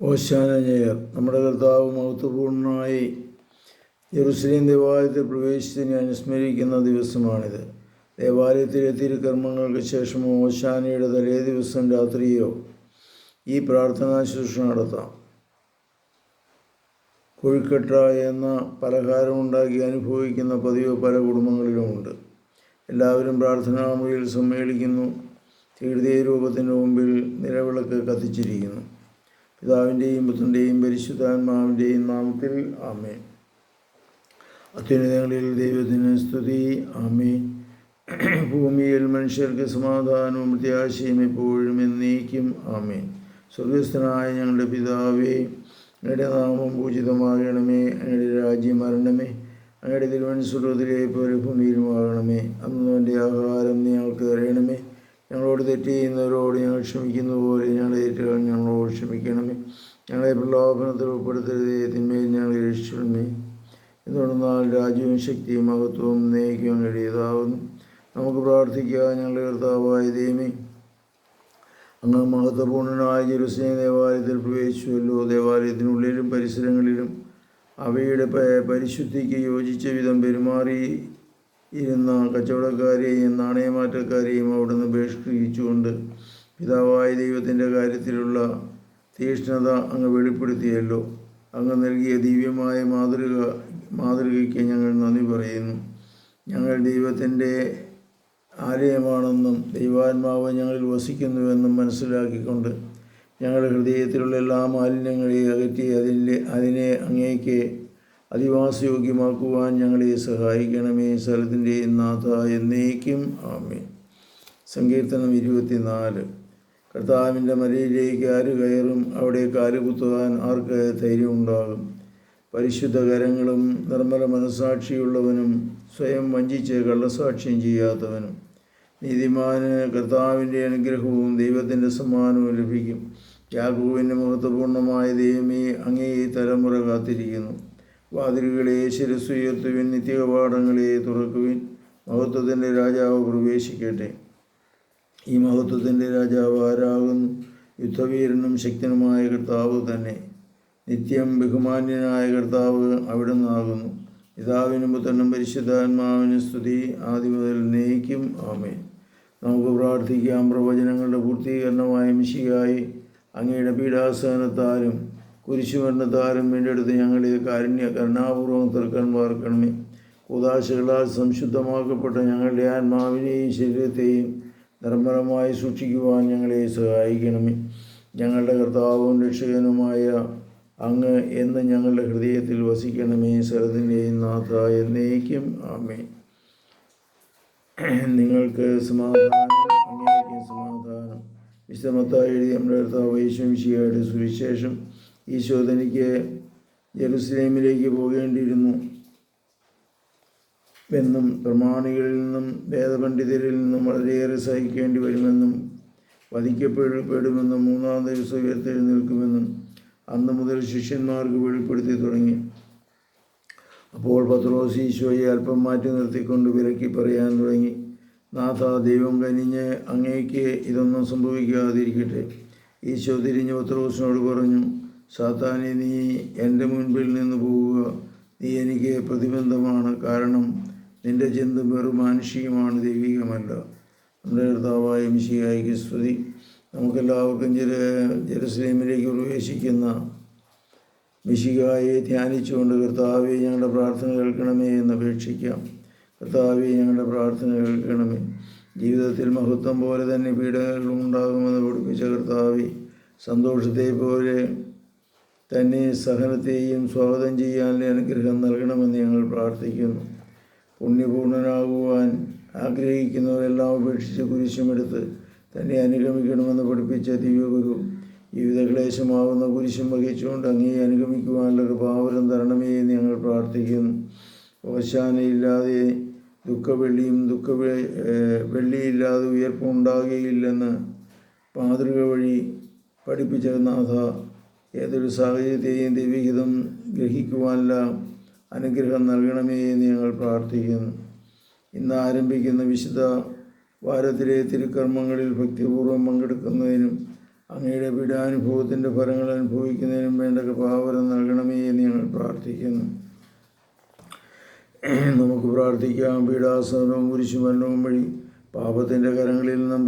ഓശാന Jair നമ്മുടെ കർത്താവ് മഹത്വപൂർണമായി Jerusalem ദേവാലയത്തിൽ പ്രവേശിച്ചതിനെ അനുസ്മരിക്കുന്ന ദിവസമാണിത്. ദേവാലയത്തിലെ തിരുക്കർമ്മങ്ങൾക്ക് ശേഷം ഓശാനയുടെ തലേ ദിവസം രാത്രിയോ ഈ പ്രാർത്ഥനാ ശുശ്രൂഷ നടത്താം. കൊഴുക്കട്ട എന്ന പലഹാരമുണ്ടാക്കി അനുഭവിക്കുന്ന പതിവ് പല കുടുംബങ്ങളിലുമുണ്ട്. എല്ലാവരും പ്രാർത്ഥനാമുറിയിൽ സമ്മേളിക്കുന്നു. തീർത്ഥീയ രൂപത്തിന്റെ മുമ്പിൽ നിലവിളക്ക് കത്തിച്ചിരിക്കുന്നു. പിതാവിന്റെയും പുത്രന്റെയും പരിശുദ്ധാത്മാവിന്റെയും നാമത്തിൽ ആമേ അത്യുന്നതങ്ങളിൽ ദൈവത്തിന് സ്തുതി. ആമേ ഭൂമിയിൽ മനുഷ്യർക്ക് സമാധാനവും പ്രത്യാശയും എപ്പോഴും എന്നേക്കും ആമേ സ്വർഗസ്ഥനായ ഞങ്ങളുടെ പിതാവേ അങ്ങയുടെ നാമം പൂജിതമാകണമേ അങ്ങയുടെ രാജ്യം വരണമേ അങ്ങയുടെ തിരുവനന്തപുരത്തിലെ പോലെ ഭൂമിയിലുമാകണമേ അന്ന് എന്റെ ആഹാരം ഞങ്ങൾക്ക് തരണമേ ഞങ്ങളോട് തെറ്റ് ചെയ്യുന്നവരോട് ഞങ്ങൾ ക്ഷമിക്കുന്ന പോലെ ഞങ്ങളുടെ തെറ്റുകൾ ഞങ്ങളോട് ക്ഷമിക്കണമേ. ഞങ്ങളെ പ്രലോഭനത്തിൽ ഉൾപ്പെടുത്തരുതേ തിന്മയിൽ ഞങ്ങൾ രക്ഷിക്കണമേ. എന്തുകൊണ്ടെന്നാൽ രാജ്യവും ശക്തിയും മഹത്വവും നയിക്കുവാൻ അങ്ങയുടേതാവുന്നു നമുക്ക് പ്രാർത്ഥിക്കുക ഞങ്ങളുടെ കർത്താവായ ദൈവമേ. അങ്ങ് മഹത്വപൂർണനായ ജെറുസലേം ദേവാലയത്തിൽ പ്രവേശിച്ചുവല്ലോ. ദേവാലയത്തിനുള്ളിലും പരിസരങ്ങളിലും അവയുടെ പരിശുദ്ധിക്ക് യോജിച്ച വിധം പെരുമാറി ഇരുന്ന കച്ചവടക്കാരെയും നാണയമാറ്റക്കാരെയും അവിടുന്ന് ബഹിഷ്കരിച്ചുകൊണ്ട് പിതാവായ ദൈവത്തിന്റെ കാര്യത്തിലുള്ള തീഷ്ണത അങ്ങ് വെളിപ്പെടുത്തിയല്ലോ. അങ്ങ് നൽകിയ ദിവ്യമായ മാതൃക മാതൃകയ്ക്ക് ഞങ്ങൾ നന്ദി പറയുന്നു. ഞങ്ങൾ ദൈവത്തിന്റെ ആലയമാണെന്നും ദൈവാത്മാവ് ഞങ്ങളിൽ വസിക്കുന്നുവെന്നും മനസ്സിലാക്കിക്കൊണ്ട് ഞങ്ങളുടെ ഹൃദയത്തിലുള്ള എല്ലാ മാലിന്യങ്ങളെയും അകറ്റി അതിന്റെ അതിനെ അങ്ങേക്ക് അധിവാസയോഗ്യമാക്കുവാൻ ഞങ്ങളെ സഹായിക്കണമേ. സ്ഥലത്തിന്റെ നാഥ എന്നേക്കും. ആമേ സങ്കീർത്തനം ഇരുപത്തിനാല്. കർത്താവിന്റെ മലയിലേക്ക് ആര് കയറും? അവിടെ കാലുകുത്തുവാൻ ആർക്ക് ധൈര്യമുണ്ടാകും? പരിശുദ്ധകരങ്ങളും നിർമ്മല മനസാക്ഷിയുള്ളവനും സ്വയം വഞ്ചിച്ച് കള്ളസാക്ഷ്യം ചെയ്യാത്തവനും. നീതിമാന് കർത്താവിന്റെ അനുഗ്രഹവും ദൈവത്തിന്റെ സമ്മാനവും ലഭിക്കും. യാഗുവിന്റെ മഹത്വപൂർണമായ ദൈവമേ അങ്ങേ തലമുറ കാത്തിരിക്കുന്നു. വാതിലുകളെ ശിരസ്സുയർത്തുവിൻ നിത്യകപാഠങ്ങളെ തുറക്കുവിൻ. മഹത്വത്തിന്റെ രാജാവ് പ്രവേശിക്കട്ടെ. ഈ മഹത്വത്തിന്റെ രാജാവ് ആരാകുന്നു? യുദ്ധവീരനും ശക്തനുമായ കർത്താവ് തന്നെ. നിത്യം ബഹുമാന്യനായ കർത്താവ് അവിടെ നിന്നാകുന്നു പിതാവിനും പുത്രനും പരിശുദ്ധാത്മാവിനും സ്തുതി. ആദ്യം മുതൽ നയിക്കും ആമേ നമുക്ക് പ്രാർത്ഥിക്കാം. പ്രവചനങ്ങളുടെ പൂർത്തീകരണമായ മിശിയായി അങ്ങയുടെ പീഡാസനത്താലും കുരിശുമരണത്താലും വീണ്ടെടുത്ത് ഞങ്ങളെ കാരുണ്യ കരുണാപൂർവം തീർക്കാൻ പാർക്കണമേ. കൂതാശകളാൽ സംശുദ്ധമാക്കപ്പെട്ട ഞങ്ങളുടെ ആത്മാവിനെയും ശരീരത്തെയും നിർമ്മലമായി സൂക്ഷിക്കുവാൻ ഞങ്ങളെ സഹായിക്കണമേ. ഞങ്ങളുടെ കർത്താവും രക്ഷകനുമായ അങ്ങ് എന്ന് ഞങ്ങളുടെ ഹൃദയത്തിൽ വസിക്കണമേ. ശരതിന്റെയും നാഥ എന്നേക്കും. ആമേ നിങ്ങൾക്ക് സമാധാനം സമാധാനം. വിശ്രമത്തായി എഴുതി നമ്മുടെ കർത്താവ് യേശുമിശിയുടെ സുവിശേഷം ഈശോ തനിക്ക് ജെറുസലേമിലേക്ക് പോകേണ്ടിയിരുന്നു എന്നും പ്രമാണികളിൽ നിന്നും വേദപണ്ഡിതരിൽ നിന്നും വളരെയേറെ സഹിക്കേണ്ടി വരുമെന്നും വധിക്കപ്പെടുമെന്നും മൂന്നാം ദിവസം ഉയർത്തെഴുന്നേൽക്കുമെന്നും അന്ന് മുതൽ ശിഷ്യന്മാർക്ക് വെളിപ്പെടുത്തി തുടങ്ങി. അപ്പോൾ പത്രോസ് ഈശോയെ അല്പം മാറ്റി നിർത്തിക്കൊണ്ട് വിലക്കി പറയാൻ തുടങ്ങി. നാഥ ദൈവം കനിഞ്ഞ് അങ്ങേക്ക് ഇതൊന്നും സംഭവിക്കാതിരിക്കട്ടെ ഈശോ തിരിഞ്ഞ് പത്രോസിനോട് പറഞ്ഞു. സാത്താനെ നീ എന്റെ മുൻപിൽ നിന്ന് പോവുക. നീ എനിക്ക് പ്രതിബന്ധമാണ്. കാരണം നിന്റെ ചിന്ത വെറും മാനുഷികമാണ് ദൈവികമല്ല. നമ്മുടെ കർത്താവായ മിശിയായിക്ക് സ്തുതി. നമുക്കെല്ലാവർക്കും ചില ജെറുസലേമിലേക്ക് പ്രവേശിക്കുന്ന മിശികായെ ധ്യാനിച്ചുകൊണ്ട് കർത്താവെ ഞങ്ങളുടെ പ്രാർത്ഥന കേൾക്കണമേ എന്ന് അപേക്ഷിക്കാം. കർത്താവെ ഞങ്ങളുടെ പ്രാർത്ഥന കേൾക്കണമേ. ജീവിതത്തിൽ മഹത്വം പോലെ തന്നെ പീഡനങ്ങൾ ഉണ്ടാകുമെന്ന് പഠിപ്പിച്ച കർത്താവെ സന്തോഷത്തെ പോലെ തന്നെ സഹനത്തെയും സ്വാഗതം ചെയ്യാനുള്ള അനുഗ്രഹം നൽകണമെന്ന് ഞങ്ങൾ പ്രാർത്ഥിക്കുന്നു. പുണ്യപൂർണനാകുവാൻ ആഗ്രഹിക്കുന്നവരെല്ലാം ഉപേക്ഷിച്ച് കുരിശുമെടുത്ത് തന്നെ അനുഗമിക്കണമെന്ന് പഠിപ്പിച്ച ദിവ്യഗുരു ജീവിതക്ലേശമാവുന്ന കുരിശും വഹിച്ചുകൊണ്ട് അങ്ങേ അനുഗമിക്കുവാനുള്ള കൃപാവരം തരണമേ എന്ന് ഞങ്ങൾ പ്രാർത്ഥിക്കുന്നു. ഓശാനയില്ലാതെ ദുഃഖവെള്ളിയും ദുഃഖ വെള്ളിയില്ലാതെ ഉയർപ്പുണ്ടാകുകയില്ലെന്ന് മാതൃക വഴി പഠിപ്പിച്ച നാഥ ഏതൊരു സാഹചര്യത്തെയും ദൈവഹിതം ഗ്രഹിക്കുവാനുള്ള അനുഗ്രഹം നൽകണമേ എന്ന് ഞങ്ങൾ പ്രാർത്ഥിക്കുന്നു. ഇന്ന് ആരംഭിക്കുന്ന വിശുദ്ധ വാരത്തിലെ തിരുക്കർമ്മങ്ങളിൽ ഭക്തിപൂർവം പങ്കെടുക്കുന്നതിനും അങ്ങയുടെ പീഡാനുഭവത്തിന്റെ ഫലങ്ങൾ അനുഭവിക്കുന്നതിനും വേണ്ട കൃപാവരം നൽകണമേ എന്ന് ഞങ്ങൾ പ്രാർത്ഥിക്കുന്നു. നമുക്ക് പ്രാർത്ഥിക്കാം. പീഡാസനവും കുരിശുമരണവും വഴി പാപത്തിന്റെ കരങ്ങളിൽ നിന്നും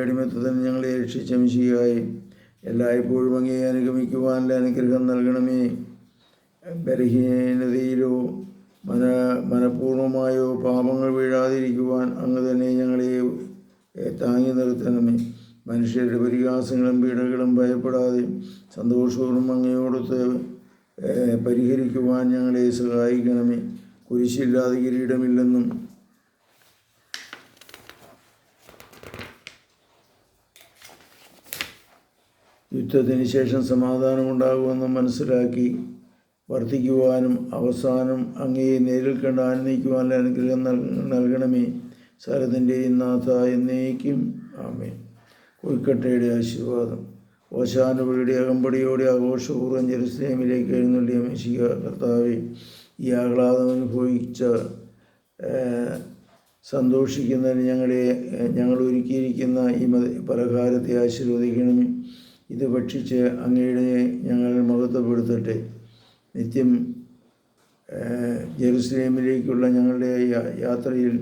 അടിമത്തത്തിന് ഞങ്ങളെ രക്ഷിച്ചംശിയായി എല്ലായ്പ്പോഴും അങ്ങേ അനുഗമിക്കുവാനുള്ള അനുഗ്രഹം നൽകണമേ. ബലഹീനതയിലോ മന മനഃപൂർവമായോ പാപങ്ങൾ വീഴാതിരിക്കുവാൻ അങ്ങ് തന്നെ ഞങ്ങളെ താങ്ങി നിർത്തണമേ. മനുഷ്യരുടെ പരിഹാസങ്ങളും പീഡകളും ഭയപ്പെടാതെ സന്തോഷപൂർവം അങ്ങയോടൊത്ത് പരിഹരിക്കുവാൻ ഞങ്ങളെ സഹായിക്കണമേ. കുരിശില്ലാതെ കിരീടമില്ലെന്നും യുദ്ധത്തിന് ശേഷം സമാധാനമുണ്ടാകുമെന്ന് മനസ്സിലാക്കി വർദ്ധിക്കുവാനും അവസാനം അങ്ങയെ നേരിൽ കണ്ട് ആനന്ദിക്കുവാനുള്ള അനുഗ്രഹം നൽ- നൽകണമേ. സരത്തിന്റെയും നാഥ എന്നേക്കും. ആമേ കൊയ്ക്കട്ടയുടെ ആശീർവാദം. ഓശാനുപടിയുടെ അകമ്പടിയോടെ ആഘോഷപൂർവം ജെറുസലേമിലേക്ക് എഴുന്നള്ളിയ മെഷിക കർത്താവെ ഈ ആഹ്ലാദം അനുഭവിച്ച സന്തോഷിക്കുന്നതിന് ഞങ്ങളെ ഞങ്ങൾ ഒരുക്കിയിരിക്കുന്ന ഈ മത പലഹാരത്തെ ആശീർവദിക്കണമേ. ഇത് ഭക്ഷിച്ച് അങ്ങയുടെ ഞങ്ങൾ മഹത്വപ്പെടുത്തട്ടെ. നിത്യം ജെറുസലേമിലേക്കുള്ള ഞങ്ങളുടെ യാത്രയിൽ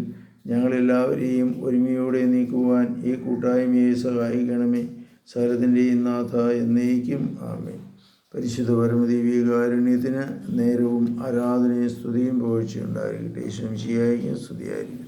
ഞങ്ങളെല്ലാവരെയും ഒരുമയോടെ നീക്കുവാൻ ഈ കൂട്ടായ്മയെ സഹായിക്കണമേ. സകലത്തിന്റെയും നാഥ എന്നേക്കും ആമേ പരിശുദ്ധ പരമദീവികാരുണ്യത്തിന് നേരവും ആരാധനയും സ്തുതിയും പോഴ്ചയുണ്ടായിരിക്കട്ടെ ശംശിയായിരിക്കും സ്തുതിയായിരിക്കും.